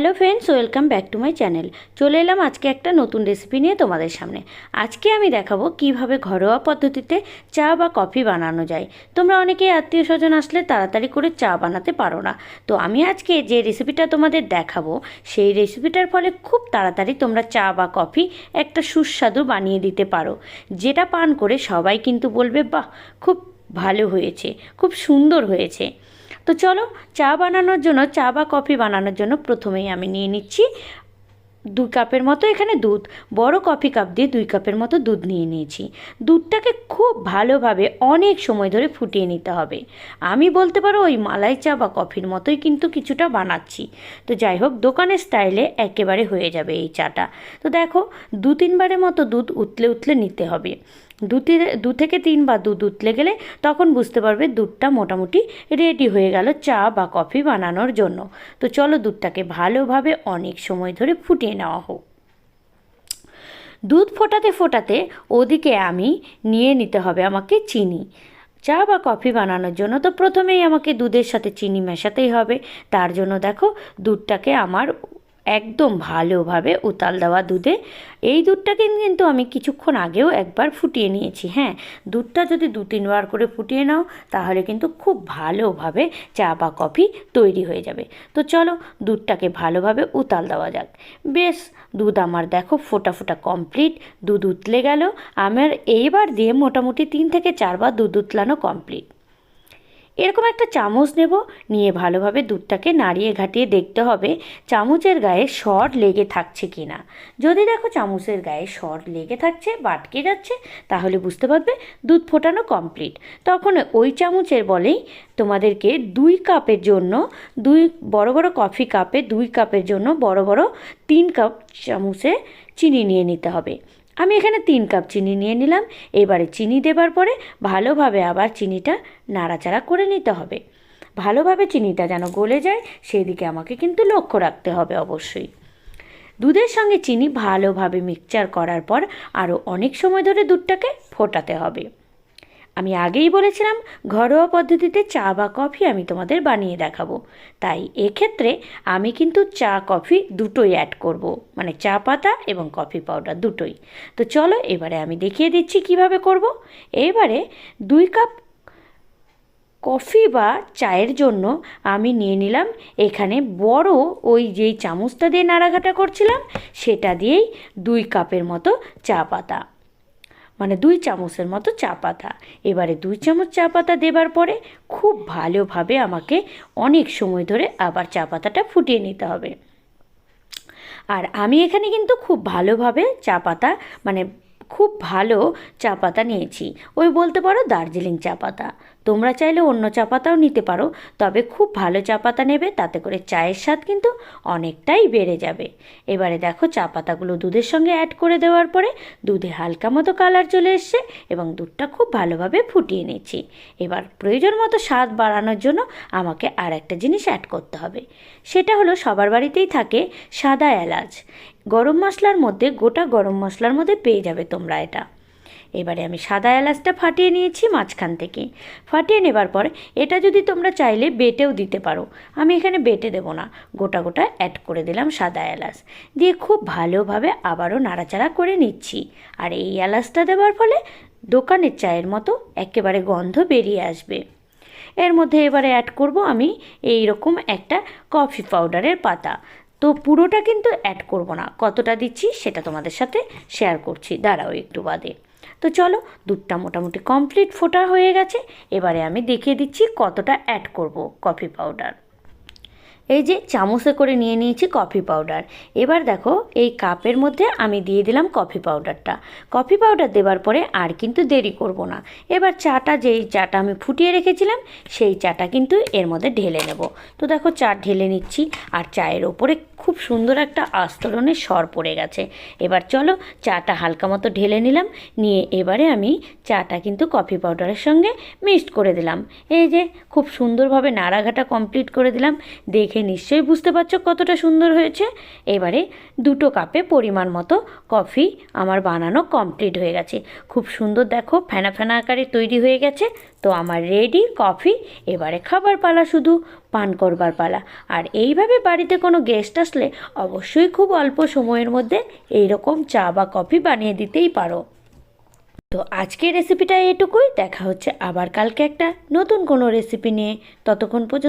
Hello friends, welcome back to my channel. চলে এলাম আজকে একটা নতুন রেসিপি নিয়ে তোমাদের সামনে। আজকে আমি দেখাবো কীভাবে ঘরোয়া পদ্ধতিতে চা বা কফি বানানো যায়। তোমরা অনেকেই আত্মীয় স্বজন আসলে তাড়াতাড়ি করে চা বানাতে পারো না। তো আমি আজকে যে রেসিপিটা তোমাদের দেখাবো, সেই রেসিপিটার ফলে খুব তাড়াতাড়ি তোমরা চা বা কফি একটা সুস্বাদু বানিয়ে দিতে পারো। যেটা পান করে সবাই কিন্তু বলবে, বাহ, খুব ভালো হয়েছে, খুব সুন্দর হয়েছে। তো চলো চা বানানোর জন্য, চা বা কফি বানানোর জন্য প্রথমেই আমি নিয়ে নিচ্ছি দুই কাপের মতো এখানে দুধ, বড় কফি কাপ দিয়ে দুই কাপের মতো দুধ নিয়ে নিয়েছি। দুধটাকে খুব ভালোভাবে অনেক সময় ধরে ফুটিয়ে নিতে হবে। আমি বলতে পারো ওই মালাই চা বা কফির মতোই কিন্তু কিছুটা বানাচ্ছি। তো যাই হোক, দোকানের স্টাইলে একেবারে হয়ে যাবে এই চাটা। তো দেখো দু তিনবারের মতো দুধ উতলে উতলে নিতে হবে। দু তি- দু থেকে তিনবার দুধ উতলে গেলে তখন বুঝতে পারবে দুধটা মোটামুটি রেডি হয়ে গেল চা বা কফি বানানোর জন্য। তো চলো দুধটাকে ভালোভাবে অনেক সময় ধরে ফুটিয়ে নেওয়া হোক। দুধ ফোটাতে ফোটাতে ওদিকে আমি নিয়ে নিতে হবে আমাকে চিনি। চা বা কফি বানানোর জন্য তো প্রথমেই আমাকে দুধের সাথে চিনি মেশাতেই হবে। তার জন্য দেখো দুধটাকে আমার একদম ভালোভাবে উতাল দেওয়া দুধে। এই দুধটাকে কিন্তু আমি কিছুক্ষণ আগেও একবার ফুটিয়ে নিয়েছি হ্যাঁ। দুধটা যদি দু তিনবার করে ফুটিয়ে নাও, তাহলে কিন্তু খুব ভালোভাবে চা বা কফি তৈরি হয়ে যাবে। তো চলো দুধটাকে ভালোভাবে উতাল দেওয়া যাক। বেশ, দুধ আমার দেখো ফোটা ফোটা কমপ্লিট, দুধ উতলে গেল। আমার এইবার দিয়ে মোটামুটি তিন থেকে চারবার দুধ উতলানো কমপ্লিট। এরকম একটা চামচ নেব। নিয়ে ভালোভাবে দুধটাকে নাড়িয়ে ঘাটিয়ে দেখতে হবে চামচের গায়ে সর লেগে থাকছে কি না যদি দেখো চামচের গায়ে সর লেগে থাকছে বাটকে যাচ্ছে, তাহলে বুঝতে পারবে দুধ ফোটানো কমপ্লিট। তখন ওই চামচের বলেই তোমাদেরকে দুই কাপের জন্য, দুই বড় বড় কফি কাপে দুই কাপের জন্য বড় বড় তিন কাপ চামচে চিনি নিয়ে নিতে হবে। আমি এখানে তিন কাপ চিনি নিয়ে নিলাম। এবারে চিনি দেবার পরে ভালোভাবে আবার চিনিটা নাড়াচাড়া করে নিতে হবে। ভালোভাবে চিনিটা যেন গলে যায়, সেদিকে আমাকে কিন্তু লক্ষ্য রাখতে হবে অবশ্যই। দুধের সঙ্গে চিনি ভালোভাবে মিক্সচার করার পর আরও অনেক সময় ধরে দুধটাকে ফোটাতে হবে। আমি আগেই বলেছিলাম, ঘরোয়া পদ্ধতিতে চা বা কফি আমি তোমাদের বানিয়ে দেখাবো। তাই এক্ষেত্রে আমি কিন্তু চা, কফি দুটোই অ্যাড করব। মানে চা পাতা এবং কফি পাউডার দুটোই। তো চলো এবারে আমি দেখিয়ে দিচ্ছি কীভাবে করব। এবারে দুই কাপ কফি বা চায়ের জন্য আমি নিয়ে নিলাম। এখানে বড় ওই যেই চামচটা দিয়ে নাড়াঘাটা করছিলাম, সেটা দিয়েই দুই কাপের মতো চা পাতা। মানে দুই চামচের মতো চা পাতা। এবারে দুই চামচ চা পাতা দেবার পরে খুব ভালোভাবে আমাকে অনেক সময় ধরে আবার চা পাতাটা ফুটিয়ে নিতে হবে। আর আমি এখানে কিন্তু খুব ভালোভাবে চা পাতা মানে খুব ভালো চা পাতা নিয়েছি। ওই বলতে পারো দার্জিলিং চা পাতা। তোমরা চাইলে অন্য চা পাতাও নিতে পারো, তবে খুব ভালো চা পাতা নেবে, তাতে করে চায়ের স্বাদ কিন্তু অনেকটাই বেড়ে যাবে। এবারে দেখো চা পাতাগুলো দুধের সঙ্গে অ্যাড করে দেওয়ার পরে দুধে হালকা মতো কালার চলে এসছে এবং দুধটা খুব ভালোভাবে ফুটিয়ে নিচ্ছি এবার প্রয়োজন মতো স্বাদ বাড়ানোর জন্য আমাকে আর একটা জিনিস অ্যাড করতে হবে। সেটা হলো সবার বাড়িতেই থাকে সাদা এলাচ। গরম মশলার মধ্যে, গোটা গরম মশলার মধ্যে পেয়ে যাবে তোমরা এটা। এবারে আমি সাদা এলাচটা ফাটিয়ে নিয়েছি মাঝখান থেকে। ফাটিয়ে নেবার পর এটা যদি তোমরা চাইলে বেটেও দিতে পারো। আমি এখানে বেটে দেবো না। গোটা গোটা অ্যাড করে দিলাম সাদা এলাচ। দিয়ে খুব ভালোভাবে আবারও নাড়াচাড়া করে নিচ্ছি। আর এই এলাচটা দেওয়ার ফলে দোকানের চায়ের মতো একেবারে গন্ধ বেরিয়ে আসবে। এর মধ্যে এবারে অ্যাড করব আমি এই রকম একটা কফি পাউডারের পাতা। তো পুরোটা কিন্তু অ্যাড করব না। কতটা দিচ্ছি সেটা তোমাদের সাথে শেয়ার করছি। দাঁড়াও একটু বাদে। তো চলো দুধটা মোটামুটি কমপ্লিট ফোটা হয়ে গেছে। এবারে আমি দেখিয়ে দিচ্ছি কতটা অ্যাড করব কফি পাউডার এই যে চামচে করে নিয়ে নিয়েছি কফি পাউডার এবার দেখো, এই কাপের মধ্যে আমি দিয়ে দিলাম কফি পাউডারটা কফি পাউডার দেওয়ার পরে আর কিন্তু দেরি করব না। এবার চাটা যেই চাটা আমি ফুটিয়ে রেখেছিলাম, সেই চাটা কিন্তু এর মধ্যে ঢেলে নেব। তো দেখো, চা ঢেলে নিচ্ছি আর চায়ের ওপরে খুব সুন্দর একটা আস্তরণের স্বর পড়ে গেছে। এবার চলো, চাটা হালকা মতো ঢেলে নিলাম, নিয়ে এবারে আমি চাটা কিন্তু কফি পাউডারের সঙ্গে মিক্সড করে দিলাম। এই যে খুব সুন্দরভাবে নাড়াঘাটা কমপ্লিট করে দিলাম। দেখে নিশ্চয়ই বুঝতে পারছ কতটা সুন্দর হয়েছে। এবারে দুটো কাপে পরিমাণ মতো কফি আমার বানানো কমপ্লিট হয়ে গেছে। খুব সুন্দর দেখো ফেনা ফেনা আকারে তৈরি হয়ে গেছে। তো আমার রেডি কফি, এবারে খাবার পালা শুধু, পান করবার পালা। আর এইভাবে বাড়িতে কোনো গেস্ট আসলে অবশ্যই খুব অল্প সময়ের মধ্যে এইরকম চা বা কফি বানিয়ে দিতেই পারো। তো আজকের রেসিপিটা এটুকুই, দেখা হচ্ছে আবার কালকে একটা নতুন কোনো রেসিপি নিয়ে। ততক্ষণ পর্যন্ত